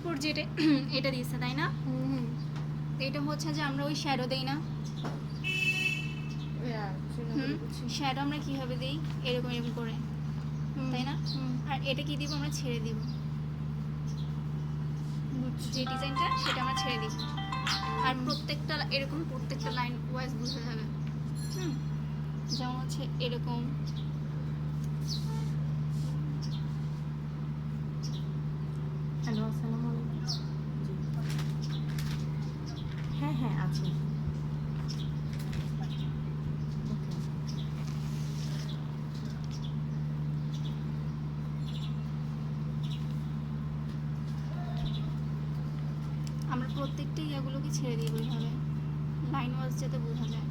উপর যেটা এটা দিয়েছে তাই না? এটা হচ্ছে যে আমরা ওই শ্যাডো দেই না। শ্যাডো আমরা কীভাবে দিই? এরকম এরকম করে। তাই না? আর এটা কি দিব? আমরা ছেড়ে দিব। যে ডিজাইনটা সেটা আমরা ছেড়ে দিব। আর প্রত্যেকটা এরকম প্রত্যেকটা লাইন ওয়াইজ বুঝতে হবে। হুম? যেমন হচ্ছে এরকম। হ্যালো আমরা প্রত্যেকটা ইয়াগুলোকে ছেড়ে দিই এইভাবে লাইন ওয়াজ যাতে বোঝা যায়।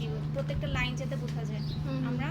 দিব প্রত্যেকটা লাইন যাতে বোঝা যায়। আমরা